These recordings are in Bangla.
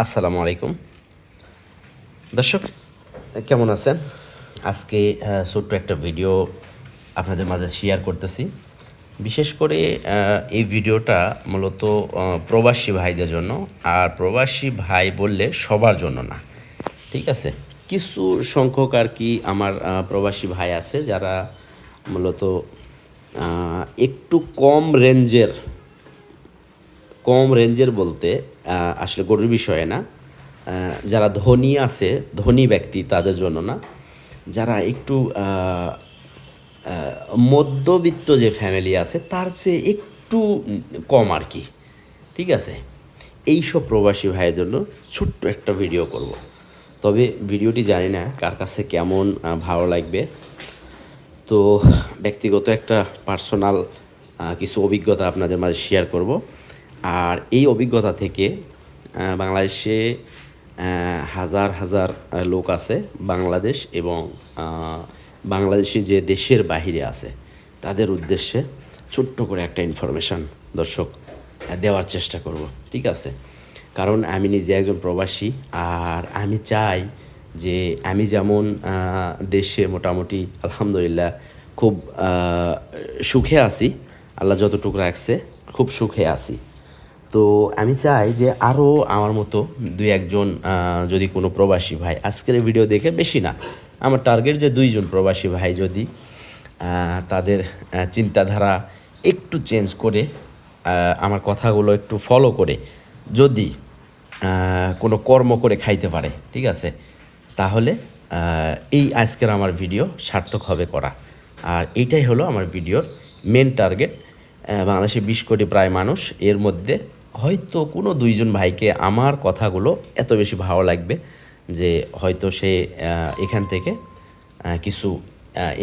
আসসালামু আলাইকুম। দর্শক, কেমন আছেন? আজকে ছোট্ট একটা ভিডিও আপনাদের মাঝে শেয়ার করতেছি। বিশেষ করে এই ভিডিওটা মূলত প্রবাসী ভাইদের জন্য। আর প্রবাসী ভাই বললে সবার জন্য না। ঠিক আছে? কিছু সংখ্যক আর কি আমার প্রবাসী ভাই আছে যারা মূলত একটু কম রেঞ্জের কম রেঞ্জের বলতে আসলে গরুর বিষয়ে না যারা ধনী আছে, ধনী ব্যক্তি তাদের জন্য না, যারা একটু মধ্যবিত্ত যে ফ্যামিলি আছে তার চেয়ে একটু কম আর কি, ঠিক আছে? এইসব প্রবাসী ভাইয়ের জন্য ছোট্ট একটা ভিডিও করব। তবে ভিডিওটি জানি না কার কাছে কেমন ভালো লাগবে। তো ব্যক্তিগত একটা পার্সোনাল কিছু অভিজ্ঞতা আপনাদের মাঝে শেয়ার করব। আর এই অভিজ্ঞতা থেকে বাংলাদেশে হাজার হাজার লোক আছে বাংলাদেশ এবং বাংলাদেশি যে দেশের বাহিরে আছে, তাদের উদ্দেশ্যে ছোট্ট করে একটা ইনফরমেশান দর্শক দেওয়ার চেষ্টা করব, ঠিক আছে? কারণ আমি নিজে একজন প্রবাসী আর আমি চাই যে আমি যেমন দেশে মোটামুটি আলহামদুলিল্লাহ খুব সুখে আছি, আল্লাহ যতটুকু রাখছে, খুব সুখে আছি। তো আমি চাই যে আরও আমার মতো দুই একজন যদি কোনো প্রবাসী ভাই আজকের ভিডিও দেখে বেশি না, আমার টার্গেট যে দুইজন প্রবাসী ভাই যদি তাদের চিন্তাধারা একটু চেঞ্জ করে আমার কথাগুলো একটু ফলো করে, যদি কোনো কর্ম করে খাইতে পারে, ঠিক আছে? তাহলে এই আজকের আমার ভিডিও সার্থক হবে করা। আর এইটাই হলো আমার ভিডিওর মেন টার্গেট বাংলাদেশে বিশ কোটি প্রায় মানুষ, এর মধ্যে হয়তো কোনো দুইজন ভাইকে আমার কথাগুলো এত বেশি ভালো লাগবে যে হয়তো সে এখান থেকে কিছু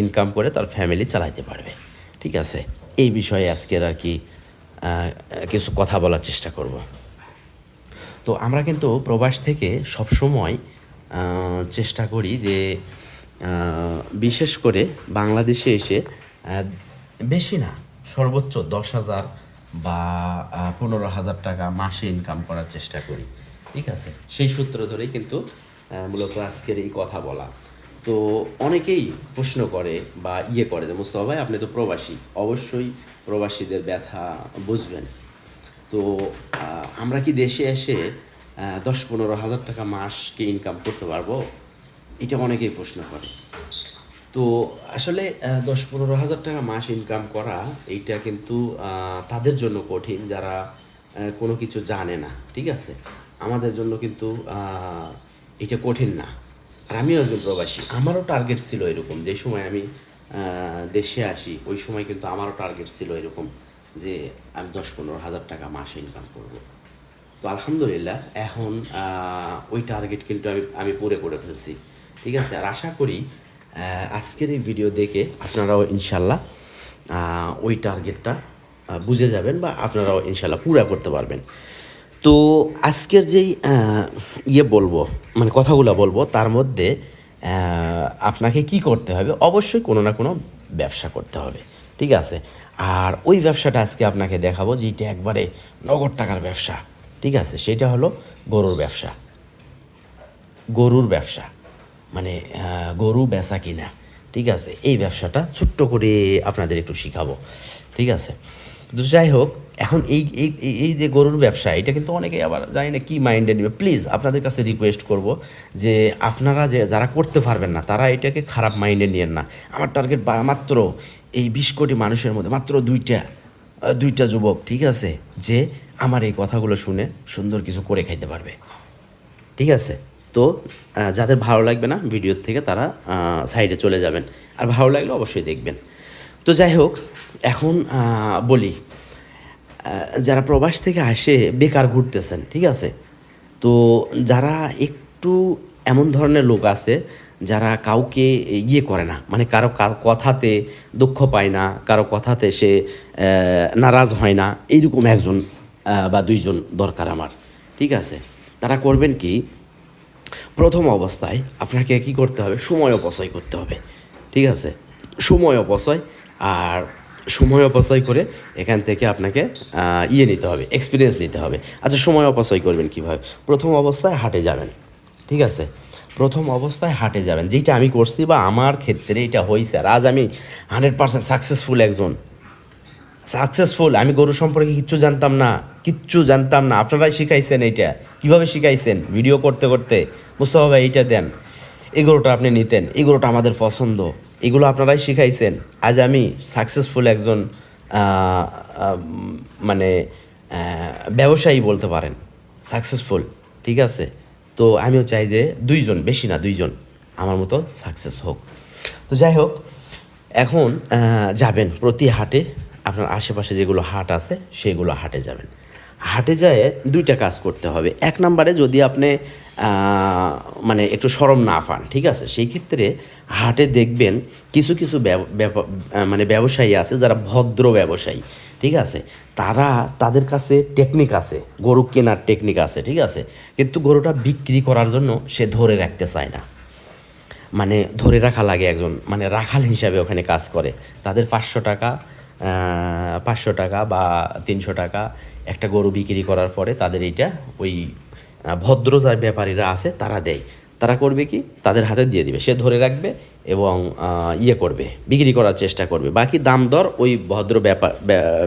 ইনকাম করে তার ফ্যামিলি চালাইতে পারবে। ঠিক আছে? এই বিষয়ে আজকের আর কি কিছু কথা বলার চেষ্টা করব। তো আমরা কিন্তু প্রবাস থেকে সবসময় চেষ্টা করি যে বিশেষ করে বাংলাদেশে এসে বেশি না, সর্বোচ্চ দশ হাজার বা পনেরো হাজার টাকা মাসে ইনকাম করার চেষ্টা করি। ঠিক আছে? সেই সূত্র ধরেই কিন্তু মূলত আজকের এই কথা বলা। তো অনেকেই প্রশ্ন করে বা ইয়ে করে যে, মুস্তফা ভাই, আপনি তো প্রবাসী। অবশ্যই প্রবাসীদের ব্যথা বুঝবেন। তো আমরা কি দেশে এসে দশ পনেরো হাজার টাকা মাসকে ইনকাম করতে পারব? এটা অনেকেই প্রশ্ন করে। তো আসলে দশ পনেরো হাজার টাকা মাস ইনকাম করা, এইটা কিন্তু তাদের জন্য কঠিন, যারা কোনো কিছু জানে না, ঠিক আছে? আমাদের জন্য কিন্তু এটা কঠিন না। আর আমিও একজন প্রবাসী, আমারও টার্গেট ছিল এরকম, যে সময় আমি দেশে আসি, ওই সময় কিন্তু আমারও টার্গেট ছিল এরকম, যে আমি দশ পনেরো হাজার টাকা মাসে ইনকাম করব। তো আলহামদুলিল্লাহ, এখন ওই টার্গেট কিন্তু আমি আমি পুরে করে ফেলছি, ঠিক আছে? আর আশা করি আজকের এই ভিডিও দেখে আপনারাও ইনশাল্লাহ ওই টার্গেটটা বুঝে যাবেন বা আপনারাও ইনশাল্লাহ পুরা করতে পারবেন। তো আজকের যেই ইয়ে বলব মানে কথাগুলো বলব, তার মধ্যে আপনাকে কি করতে হবে? অবশ্যই কোনো না কোনো ব্যবসা করতে হবে, ঠিক আছে? আর ওই ব্যবসাটা আজকে আপনাকে দেখাবো যেটা একবারে নগদ টাকার ব্যবসা, ঠিক আছে? সেটা হলো গরুর ব্যবসা। গরুর ব্যবসা। মানে গরু বেচা কিনা, ঠিক আছে? এই ব্যবসাটা ছোট্ট করে আপনাদের একটু শিখাবো, ঠিক আছে? তো যাই হোক, এখন এই এই, এই- যে গরুর ব্যবসা, এটা কিন্তু অনেকে আবার জানি না কী মাইন্ডে নেবে। প্লিজ, আপনাদের কাছে রিকোয়েস্ট করব যে আপনারা যে, যারা করতে পারবেন না, তারা এটাকে খারাপ মাইন্ডে নিয়েন না। আমার টার্গেট বা, মাত্র এই বিশ কোটি মানুষের মধ্যে, মাত্র দুইটা দুইটা যুবক, ঠিক আছে? যে আমার এই কথাগুলো শুনে সুন্দর কিছু করে খাইতে পারবে, ঠিক আছে? তো যাদের ভালো লাগবে না ভিডিওর থেকে তারা সাইডে চলে যাবেন। আর ভালো লাগলে অবশ্যই দেখবেন। তো যাই হোক, এখন বলি যারা প্রবাস থেকে আসে বেকার ঘুরতেছেন, ঠিক আছে? তো যারা একটু এমন ধরনের লোক আছে, যারা কাউকে ইয়ে করে না মানে কারও কথাতে দুঃখ পায় না, কারও কথাতে সে নারাজ হয় না, এইরকম একজন বা দুইজন দরকার আমার, ঠিক আছে? তারা করবেন কি প্রথম অবস্থায় আপনাকে কি করতে হবে? সময় অপচয় করতে হবে। ঠিক আছে? সময় অপচয় আর সময় অপচয় করে এখান থেকে আপনাকে ইয়ে নিতে হবে এক্সপিরিয়েন্স নিতে হবে। আচ্ছা সময় অপচয় করবেন কীভাবে? প্রথম অবস্থায় হাটে যাবেন। ঠিক আছে? প্রথম অবস্থায় হাটে যাবেন। যেটা আমি করছি বা আমার ক্ষেত্রে এটা হয়েছে আর আজ আমি হান্ড্রেড পার্সেন্ট সাকসেসফুল একজন। সাকসেসফুল আমি গরু সম্পর্কে কিচ্ছু জানতাম না, কিচ্ছু জানতাম না। আপনারাই শিখাইছেন এইটা। কীভাবে শিখাইছেন? ভিডিও করতে করতে। মুস্তফা ভাই এইটা দেন। এই গরুটা আপনি নিতেন। এই গরুটা আমাদের পছন্দ। এগুলো আপনারাই শিখাইছেন। আজ আমি সাকসেসফুল একজন মানে ব্যবসায়ী বলতে পারেন। সাকসেসফুল ঠিক আছে? তো আমিও চাই যে দুইজন, বেশি না, দুইজন আমার মতো সাকসেস হোক। তো যাই হোক, এখন যাবেন প্রতি হাটে। আপনার আশেপাশে যেগুলো হাট আছে, সেগুলো হাটে যাবেন। হাটে যায় দুইটা কাজ করতে হবে। এক নম্বরে যদি আপনি মানে একটু সরম না পান ঠিক আছে? সেই ক্ষেত্রে হাটে দেখবেন কিছু কিছু মানে ব্যবসায়ী আছে যারা ভদ্র ব্যবসায়ী, ঠিক আছে? তারা, তাদের কাছে টেকনিক আছে। গরু কেনার টেকনিক আছে, ঠিক আছে? কিন্তু গরুটা বিক্রি করার জন্য সে ধরে রাখতে চায় না। মানে ধরে রাখা লাগে একজন মানে রাখাল হিসাবে ওখানে কাজ করে। তাদের পাঁচশো টাকা পাঁচশো টাকা বা তিনশো টাকা একটা গরু বিক্রি করার পরে তাদের এইটা ওই ভদ্র যার ব্যাপারীরা আছে তারা দেয়। তারা করবে কি? তাদের হাতে দিয়ে দিবে। সে ধরে রাখবে এবং ইয়ে করবে, বিক্রি করার চেষ্টা করবে। বাকি দাম দর ওই ভদ্র ব্যাপার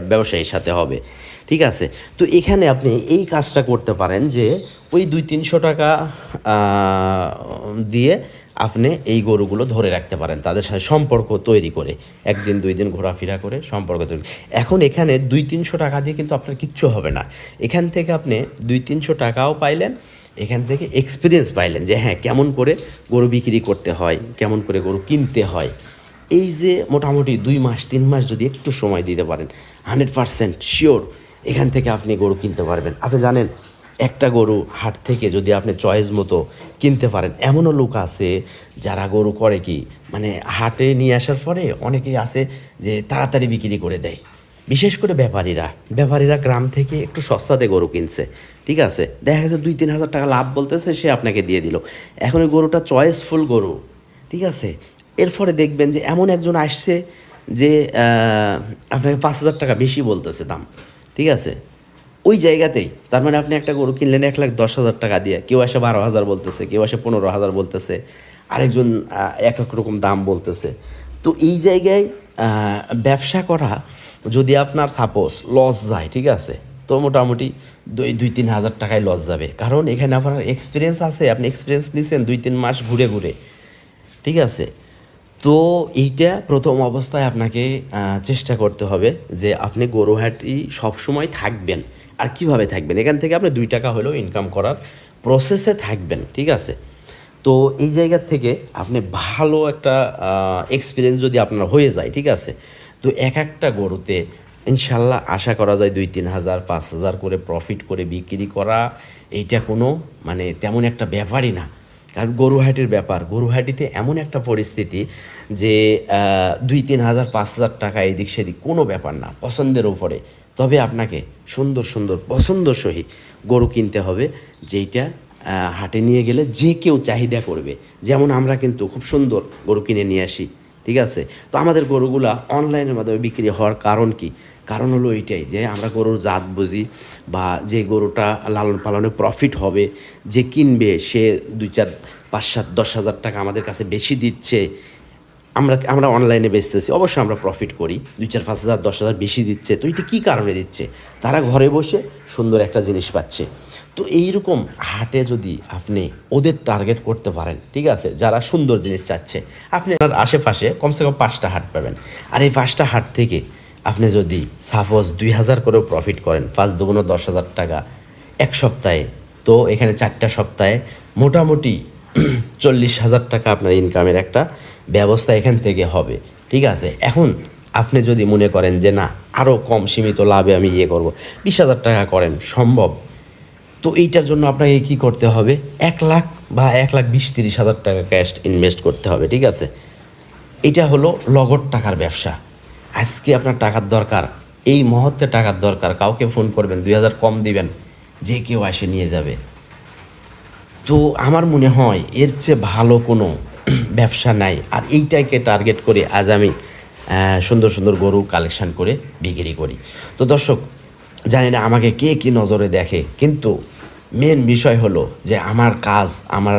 ব্যবসায়ীর সাথে হবে। ঠিক আছে? তো এখানে আপনি এই কাজটা করতে পারেন যে ওই দুই তিনশো টাকা দিয়ে আপনি এই গরুগুলো ধরে রাখতে পারেন, তাদের সাথে সম্পর্ক তৈরি করে, একদিন, দুই দিন ঘোরাফেরা করে সম্পর্ক তৈরি এখন এখানে দুই, তিনশো টাকা দিয়ে কিন্তু আপনার কিচ্ছু হবে না। এখান থেকে আপনি দুই, তিনশো টাকাও পাইলেন, এখান থেকে এক্সপিরিয়েন্স পাইলেন যে হ্যাঁ কেমন করে গরু বিক্রি করতে হয়, কেমন করে গরু কিনতে হয়। এই যে মোটামুটি দুই মাস, তিন মাস যদি একটু সময় দিতে পারেন হান্ড্রেড পারসেন্ট শিওর এখান থেকে আপনি গরু কিনতে পারবেন। আপনি জানেন একটা গরু হাট থেকে যদি আপনি চয়েস মতো কিনতে পারেন, এমনও লোক আছে যারা গরু করে কি মানে হাটে নিয়ে আসার পরে অনেকেই আছে যে তাড়াতাড়ি বিক্রি করে দেয়। বিশেষ করে ব্যাপারীরা ব্যাপারীরা গ্রাম থেকে একটু সস্তাতে গরু কিনছে, ঠিক আছে? দেখা গেছে দুই, তিন হাজার টাকা লাভ বলতেছে, সে আপনাকে দিয়ে দিল। এখন ওই গরুটা চয়েসফুল গরু, ঠিক আছে? এরপরে দেখবেন যে এমন একজন আসছে যে আপনাকে পাঁচ হাজার টাকা বেশি বলতেছে দাম, ঠিক আছে? ওই জায়গাতেই। তার মানে আপনি একটা গরু কিনলেন এক লাখ দশ হাজার টাকা দিয়ে। কেউ আসে বারো হাজার বলতেছে, কেউ আসে পনেরো হাজার বলতেছে, আরেকজন এক এক রকম দাম বলতেছে। তো এই জায়গায় ব্যবসা করা যদি আপনার সাপোজ লস যায়, ঠিক আছে? তো মোটামুটি দুই দুই, তিন হাজার টাকায় লস যাবে। কারণ এখানে আপনার এক্সপিরিয়েন্স আছে, আপনি এক্সপিরিয়েন্স নিছেন দুই, তিন মাস ঘুরে ঘুরে। ঠিক আছে? তো এইটা প্রথম অবস্থায় আপনাকে চেষ্টা করতে হবে যে আপনি গরুহাটি সবসময় থাকবেন। আর কীভাবে থাকবেন? এখান থেকে আপনি দুই টাকা হলেও ইনকাম করার প্রসেসে থাকবেন, ঠিক আছে? তো এই জায়গা থেকে আপনি ভালো একটা এক্সপিরিয়েন্স যদি আপনার হয়ে যায়, ঠিক আছে? তো এক একটা গরুতে ইনশাল্লাহ আশা করা যায় দুই, তিন হাজার, পাঁচ হাজার করে প্রফিট করে বিক্রি করা, এইটা কোনো মানে তেমন একটা ব্যাপারই না। কারণ গরুহাটির ব্যাপার, গরুহাটিতে এমন একটা পরিস্থিতি যে দুই, তিন হাজার, পাঁচ হাজার টাকা এদিক সেদিক কোনো ব্যাপার না, পছন্দের উপরে। তবে আপনাকে সুন্দর সুন্দর, পছন্দসই গরু কিনতে হবে, যেইটা হাটে নিয়ে গেলে যে কেউ চাহিদা করবে। যেমন আমরা কিন্তু খুব সুন্দর গরু কিনে নিয়ে আসি, ঠিক আছে? তো আমাদের গরুগুলা অনলাইনের মাধ্যমে বিক্রি হওয়ার কারণ কি? কারণ হলো এইটাই যে আমরা গরুর জাত বুঝি বা যে গরুটা লালন পালনে প্রফিট হবে, যে কিনবে সে দুই চার, পাঁচ সাত, দশ হাজার টাকা আমাদের কাছে বেশি দিচ্ছে আমরা আমরা অনলাইনে বেচতেছি, অবশ্যই আমরা প্রফিট করি। দুই চার পাঁচ হাজার, দশ হাজার বেশি দিচ্ছে। তো এটা কী কারণে দিচ্ছে? তারা ঘরে বসে সুন্দর একটা জিনিস পাচ্ছে। তো এইরকম হাটে যদি আপনি ওদের টার্গেট করতে পারেন, ঠিক আছে? যারা সুন্দর জিনিস চাচ্ছে। আপনি আপনার আশেপাশে কমসে কম পাঁচটা হাট পাবেন। আর এই পাঁচটা হাট থেকে আপনি যদি সাপোজ দুই হাজার করেও প্রফিট করেন, পাঁচ দুগুণ দশ হাজার টাকা এক সপ্তাহে, তো এখানে চারটা সপ্তাহে মোটামুটি চল্লিশ হাজার টাকা আপনার ইনকামের একটা ব্যবস্থা এখান থেকে হবে, ঠিক আছে? এখন আপনি যদি মনে করেন যে, না আরও কম সীমিত লাভে আমি ইয়ে করব। বিশ হাজার টাকা করেন, সম্ভব। তো এইটার জন্য আপনাকে কি করতে হবে? এক লাখ বা এক লাখ বিশ তিরিশ হাজার টাকা ক্যাশ ইনভেস্ট করতে হবে, ঠিক আছে? এটা হলো লগট টাকার ব্যবসা। আজকে আপনার টাকার দরকার, এই মুহূর্তে টাকার দরকার। কাউকে ফোন করবেন, দুই হাজার কম দিবেন, যে কেউ এসে নিয়ে যাবে। তো আমার মনে হয় এর চেয়ে ভালো কোনো ব্যবসা নাই। আর এইটাকে টার্গেট করে আজ আমি সুন্দর সুন্দর গরু কালেকশন করে বিক্রি করি। তো দর্শক, জানি না আমাকে কে কী নজরে দেখে, কিন্তু মেন বিষয় হলো যে আমার কাজ, আমার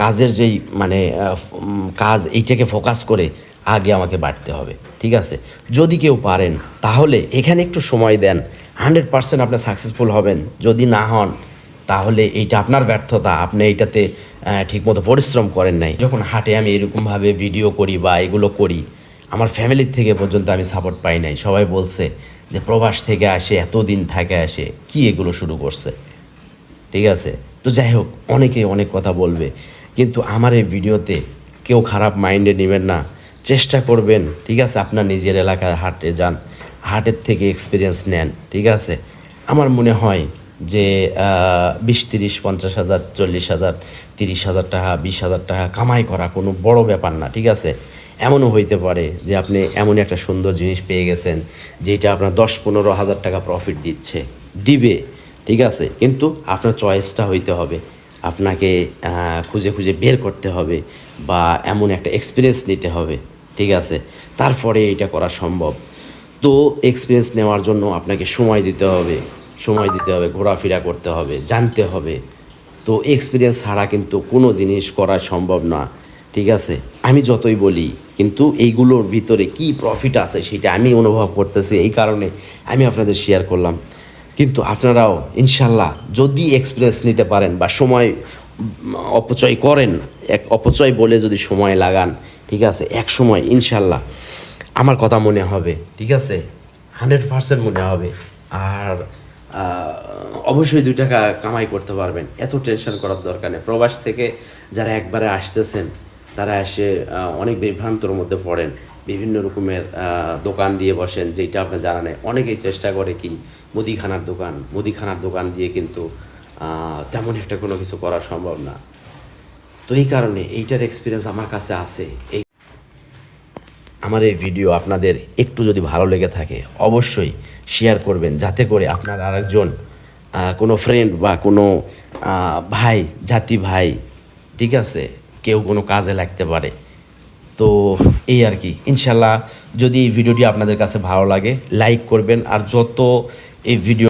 কাজের যেই মানে কাজ এইটাকে ফোকাস করে আগে আমাকে বাড়তে হবে, ঠিক আছে? যদি কেউ পারেন, তাহলে এখানে একটু সময় দেন। হান্ড্রেড পার্সেন্ট আপনি সাকসেসফুল হবেন। যদি না হন তাহলে এইটা আপনার ব্যর্থতা। আপনি এইটাতে ঠিকমতো পরিশ্রম করেন নাই। যখন হাটে আমি এরকমভাবে ভিডিও করি বা এগুলো করি, আমার ফ্যামিলির থেকে পর্যন্ত আমি সাপোর্ট পাই নাই। সবাই বলছে যে, প্রবাস থেকে আসে, এতদিন থাকে আসে, কি এগুলো শুরু করছে? ঠিক আছে? তো যাই হোক, অনেকে অনেক কথা বলবে। কিন্তু আমার এই ভিডিওতে কেউ খারাপ মাইন্ডে নেবেন না। চেষ্টা করবেন, ঠিক আছে? আপনার নিজের এলাকায় হাটে যান, হাটের থেকে এক্সপিরিয়েন্স নেন, ঠিক আছে? আমার মনে হয় যে বিশ তিরিশ, পঞ্চাশ হাজার, চল্লিশ হাজার, তিরিশ হাজার টাকা, বিশ হাজার টাকা কামাই করা কোনো বড় ব্যাপার না, ঠিক আছে? এমনও হইতে পারে যে, আপনি এমন একটা সুন্দর জিনিস পেয়ে গেছেন যেটা আপনার দশ পনেরো হাজার টাকা প্রফিট দিচ্ছে, দিবে, ঠিক আছে? কিন্তু আপনার চয়েসটা হইতে হবে, আপনাকে খুঁজে খুঁজে বের করতে হবে বা এমন একটা এক্সপিরিয়েন্স নিতে হবে, ঠিক আছে? তারপরে এটা করা সম্ভব। তো এক্সপিরিয়েন্স নেওয়ার জন্য আপনাকে সময় দিতে হবে সময় দিতে হবে, ঘোরাফেরা করতে হবে, জানতে হবে। তো এক্সপিরিয়েন্স ছাড়া কিন্তু কোনো জিনিস করা সম্ভব না, ঠিক আছে? আমি যতই বলি, কিন্তু এইগুলোর ভিতরে কি প্রফিট আছে সেটা আমি অনুভব করতেছি, এই কারণে আমি আপনাদের শেয়ার করলাম। কিন্তু আপনারাও, ইনশাল্লাহ, যদি এক্সপিরিয়েন্স নিতে পারেন বা সময় অপচয় করেন, এক অপচয় বলে যদি সময় লাগান, ঠিক আছে? এক সময়, ইনশাল্লাহ, আমার কথা মনে হবে, ঠিক আছে? হান্ড্রেড পার্সেন্ট মনে হবে। আর অবশ্যই দুই টাকা কামাই করতে পারবেন। এত টেনশন করার দরকার নেই। প্রবাস থেকে যারা একবারে আসতেছেন, তারা এসে অনেক বিভ্রান্তর মধ্যে পড়েন। বিভিন্ন রকমের দোকান দিয়ে বসেন, যেটা আপনার জানা নেই অনেকেই চেষ্টা করে কি, মুদিখানার দোকান মুদিখানার দোকান দিয়ে কিন্তু তেমন একটা কোনো কিছু করা সম্ভব না। তো এই কারণে এইটার এক্সপিরিয়েন্স আমার কাছে আছে। এই আমার এই ভিডিও আপনাদের একটু যদি ভালো লেগে থাকে, অবশ্যই শেয়ার করবেন, যাতে করে আপনার আরেকজন কোনো ফ্রেন্ড বা কোনো ভাই, জাতি ভাই, ঠিক আছে, কেউ কোনো কাজে লাগতে পারে। তো এই আর কি। ইনশাল্লাহ যদি এই ভিডিওটি আপনাদের কাছে ভালো লাগে লাইক করবেন, আর যত এই ভিডিও